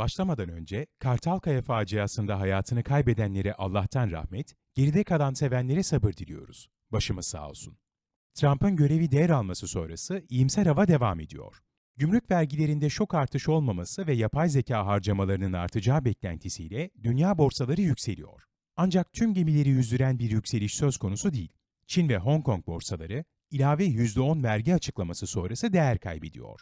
Başlamadan önce Kartalkaya faciasında hayatını kaybedenlere Allah'tan rahmet, geride kalan sevenlere sabır diliyoruz. Başımız sağ olsun. Trump'ın görevi devralması sonrası iyimser hava devam ediyor. Gümrük vergilerinde şok artışı olmaması ve yapay zeka harcamalarının artacağı beklentisiyle dünya borsaları yükseliyor. Ancak tüm gemileri yüzdüren bir yükseliş söz konusu değil. Çin ve Hong Kong borsaları ilave %10 vergi açıklaması sonrası değer kaybediyor.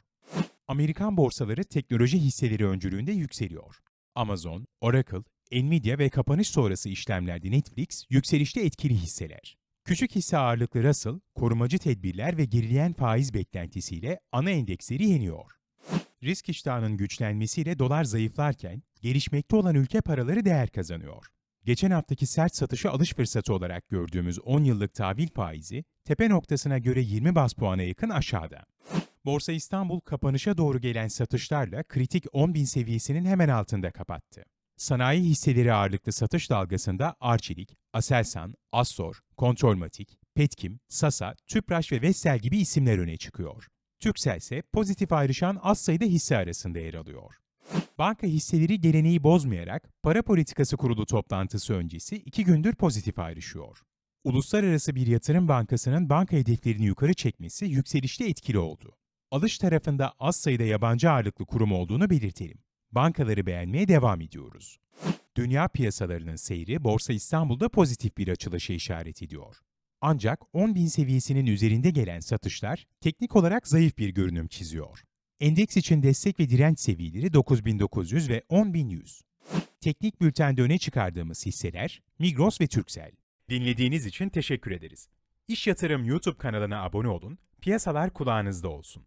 Amerikan borsaları teknoloji hisseleri öncülüğünde yükseliyor. Amazon, Oracle, Nvidia ve kapanış sonrası işlemlerde Netflix yükselişte etkili hisseler. Küçük hisse ağırlıklı Russell, korumacı tedbirler ve gerileyen faiz beklentisiyle ana endeksleri yeniyor. Risk iştahının güçlenmesiyle dolar zayıflarken gelişmekte olan ülke paraları değer kazanıyor. Geçen haftaki sert satışı alış fırsatı olarak gördüğümüz 10 yıllık tahvil faizi tepe noktasına göre 20 bas puana yakın aşağıda. Borsa İstanbul kapanışa doğru gelen satışlarla kritik 10.000 seviyesinin hemen altında kapattı. Sanayi hisseleri ağırlıklı satış dalgasında Arçelik, Aselsan, Assor, Kontrolmatik, Petkim, Sasa, Tüpraş ve Vestel gibi isimler öne çıkıyor. Türksel ise pozitif ayrışan az sayıda hisse arasında yer alıyor. Banka hisseleri geleneği bozmayarak para politikası kurulu toplantısı öncesi iki gündür pozitif ayrışıyor. Uluslararası bir yatırım bankasının banka hedeflerini yukarı çekmesi yükselişte etkili oldu. Alış tarafında az sayıda yabancı ağırlıklı kurum olduğunu belirtelim. Bankaları beğenmeye devam ediyoruz. Dünya piyasalarının seyri Borsa İstanbul'da pozitif bir açılışa işaret ediyor. Ancak 10.000 seviyesinin üzerinde gelen satışlar teknik olarak zayıf bir görünüm çiziyor. Endeks için destek ve direnç seviyeleri 9900 ve 10100. Teknik bültende öne çıkardığımız hisseler Migros ve Turkcell. Dinlediğiniz için teşekkür ederiz. İş Yatırım YouTube kanalına abone olun, piyasalar kulağınızda olsun.